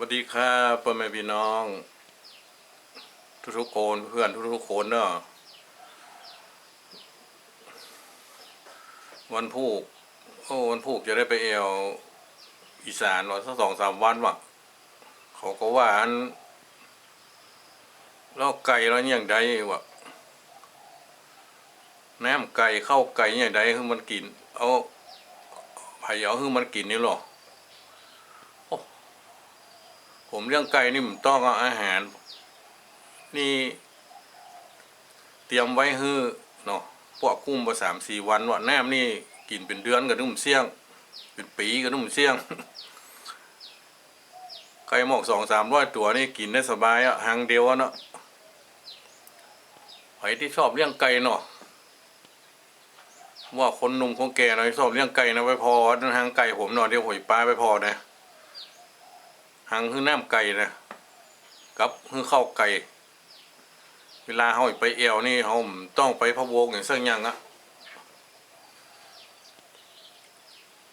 วัสดีครับพ่อแม่พี่น้อง ทุกๆคนเพื่อนทุกๆคนเนาะวันพูกโอ้วันพูกจะได้ไปเอวอีสานวันสักสองสามวันวะเขาก็ว่าอันล้วไก่แล้วอย่างใดวะน้ำไก่เข้าไก่อย่างใดคือมันกิน เอาไผ่เอาคือมันกินนี่หรอ ผมเรื่องไก่นี่ผมต้องเอาอาหาร นี่ เตรียมไว้ฮื้อเนาะพวกกุ้มมาสามสี่วันวะแนมนี่กินเป็นเดือนกับนุ่มเสี่ยง เป็นปีกับนุ่มเสี่ยงไก่หมอกสองสามร้อยตัวนี่กินได้สบายอะหางเดียวเนาะใครที่ชอบเลี้ยงไก่เนาะว่าคนหนุ่มคนแก่เนาะที่ชอบเลี้ยงไก่นะไปพอหางไก่ผมเนาะเดี๋ยวหอยปลาไปพอนะ หางคือน้ำไก่นะกับคือข้าวไก่ เวลาเขาไปเอวนี่เขาต้องไปพะวงอย่างเสื่องหยังอะ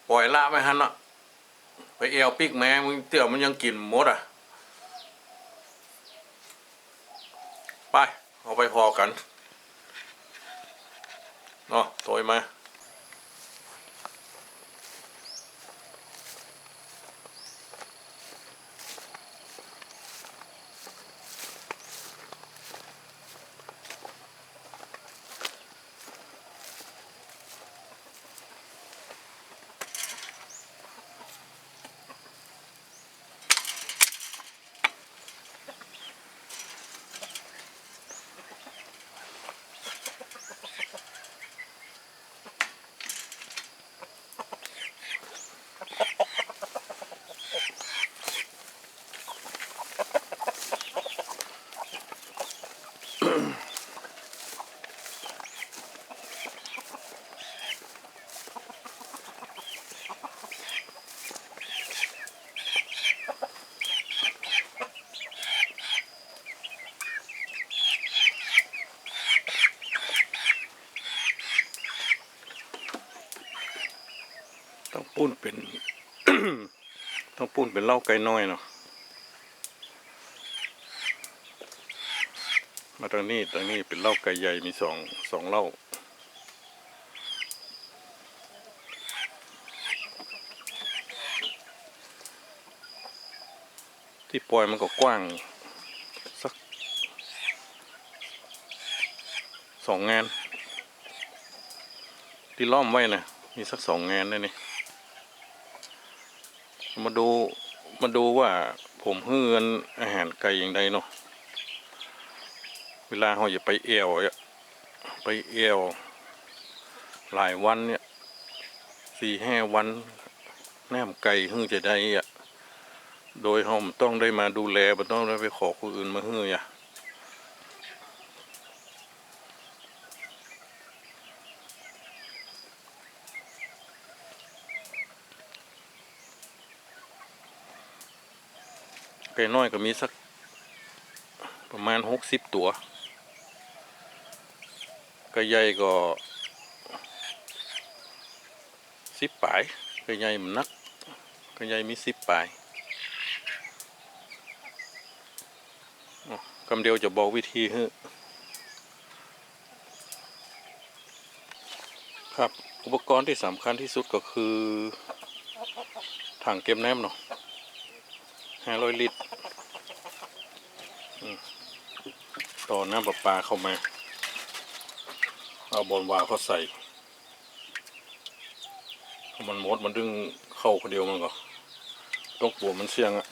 ปล่อยละไปฮันอะไปเอวปิกแม่มึงเตี่ยวมันยังกินหมดอะไป เอาไปพอกันเนาะโตยมา ปุ้นเป็น ต้องปุ้นเป็นเล้าไก่น้อยเนาะมาตรงนี้ตรงนี้เป็นเล้าไก่ใหญ่มีสองสองเล้าที่ปล่อยมันก็กว้าง สักสองงาน ที่ล้อมไว้นะมีสักสองงานได้นี่ มาดูมาดูว่าผมเฮือนอาหารไก่อย่างใดเนาะเวลาเราจะไปเอวไปเอวหลายวันเนี่ยสี่ห้าวันแนมไก่เฮือจะได้อะโดยเราต้องได้มาดูแลมันต้องได้ไปขอคนอื่นมาเฮืออะ ไก่น้อยก็มีสักประมาณหกสิบตัวไก่ใหญ่ก็สิบปลายไก่ใหญ่มันนักไก่ใหญ่มีสิบปลายอ๋อคำเดียวจะบอกวิธีให้ครับ อุปกรณ์ที่สำคัญที่สุดก็คือถังเก็บน้ำเนาะ ห้าร้อยลิตรต่อน้ำประปาเข้ามา เอาบอลวาวเขาใส่ถ้ามันหมดมันดึงเข้าคนเดียวมันก็ ต้องปวดมันเสี่ยงอะ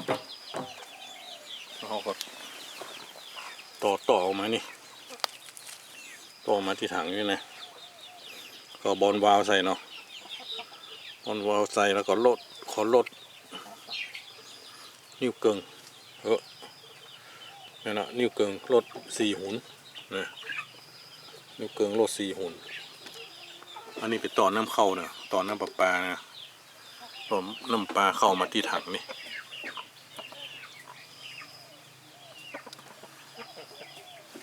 แล้วเขาก็ต่อต่อออกมานี่ ต่อมาที่ถังนี่นะก็บอลวาวใส่เนาะบอลวาวใส่แล้วก็ลดขอลด นิ้วเกิงเออนี่นะนิ้วเกิงรถสี่หุนนะนิ้วเกิงรถสี่หุนอันนี้เป็นต่อน้ำเข้านะต่อน้ำประปานะผมน้ำปลาเข้ามาที่ถังนี่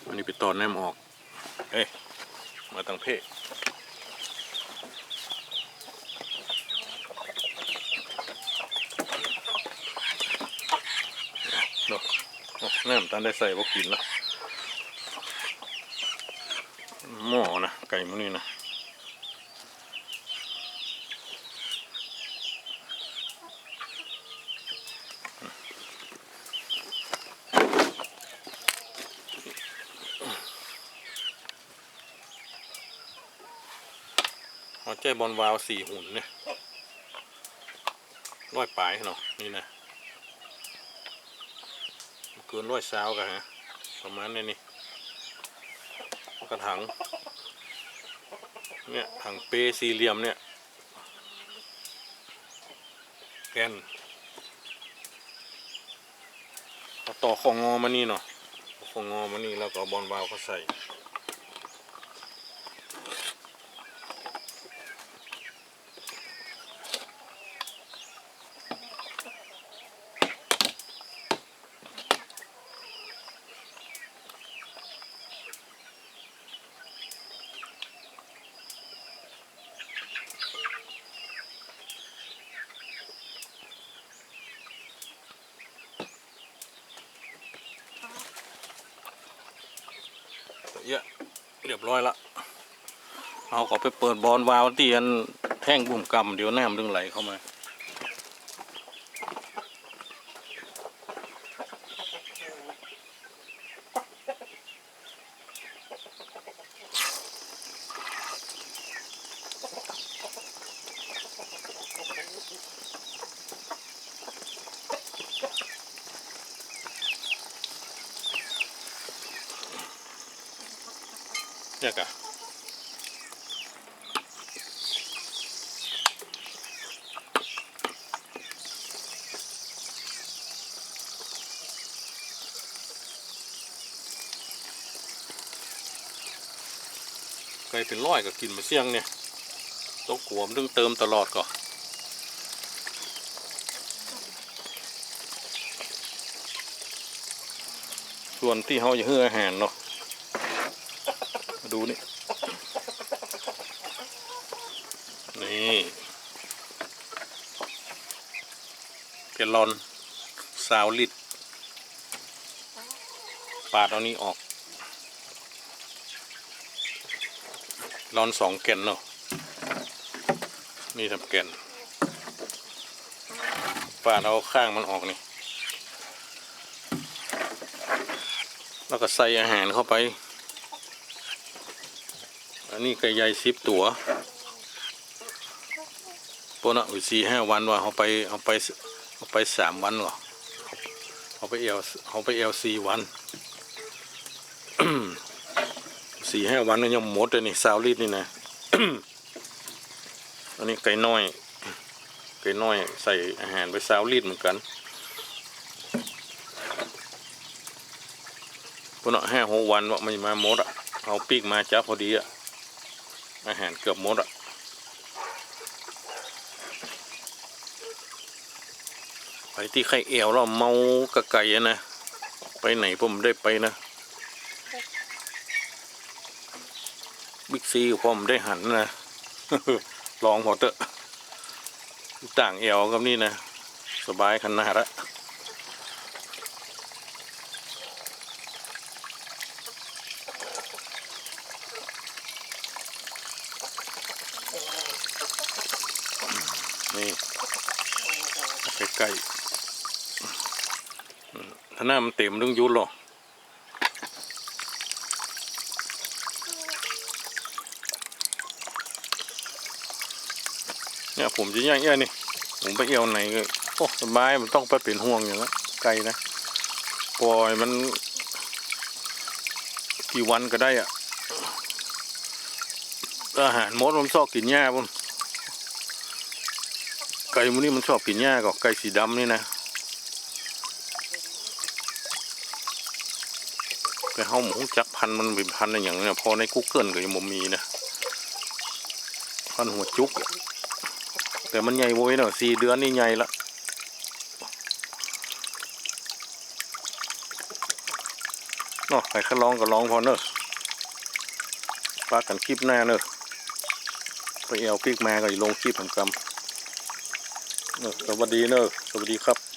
อันนี้เป็นต่อน้ำออก เอ้ยมาตั้งเพศ เนาะเอาน้ำตาลได้ใส่บ่กินละหม้อนะไก่มันนี่นะหัวใจบอลวาวสี่หุ่นเนี่ยร้อยปลายเนาะนี่นะ เกินร้อยสาวกันฮะประมาณนี้นี่กระถังเนี่ยถังเปสี่เหลี่ยมเนี่ยแกนเอาต่อของงอมานี่เนาะเอาของงอมานี่แล้วก็บอลวาวเขาใส่ เยอะเรียบร้อยละเอาขอไปเปิดบอลวาล์วที่อันแท่งบุ่มกำเดี๋ยวแนมดึงไหลเข้ามา เนี่ยกะไก่เป็นร้อยก็กินมาเสี่ยงเนี่ยต้องกลัวมันต้องเติมตลอดก่อนส่วนที่เขาจะให้อาหารเนาะ ดูนี่ นี่เกลลอนซาวลิตรปาดเอานี้ออกลอนสองแก่นเนาะนี่ทำแก่นปาดเอาข้างมันออกนี่ แล้วก็ใส่อาหารเข้าไป อันนี้ไก่ใหญ่สิบตัวปนะอีกสี่ห้าวันว่าเขาไปเอาไปเอาไปสามวันก่อเอาไปเอลเอาไปเอลสี่วันสี่ห้าวันก็ยังหมดเลยนี่ซาวลิตรนี่นะอันนี้ไก่น้อย ไก่น้อยใส่อาหารไปซาวลิตรเหมือนกันปนอะห้าหกวันว่ามันมาหมดอะเอาปีกมาจ้าพอดีอะ อาหารเกือบหมดอะไปที่ไข่เอวแล้วเมากระไก่นะ ไปไหนผมได้ไปนะ บิ๊กซีผมได้หันนะ ลองพอเตอะต่างเอวกับนี่นะ สบายขนาดละนี่ ใกล้ๆอืมถ้าหน้ามันเต็มเรื่องยุดหรอกเนี่ยผมจะย่างเอี้ยนี่ ผมไปเอี่ยวไหนก็โอ้สบายมันต้องไปเป็นห่วงอย่างละไกลนะปล่อยมันกี่วันก็ได้อะอาหารมดมันชอบกินหญ้าพุ่น ก่มันนี่มันชอบกินหญ้าก็ไก่สีดำนี่นะแต่เฮาหมูจักพันมันเป็นพันธุ์อะไรอย่างเนี้ยพอในกูเกิลก็ยังบ่มีนะพันหัวจุก แต่มันใหญ่โว้ยเนาะสี่เดือนนี่ใหญ่ละเนาะใครเขาลองก็ลองพอเนอะปากันคลิปหน้าเนอะไปเอาพริกมาก็อย่าลงคลิปผมกำเนอะ สวัสดีเนอะสวัสดีครับ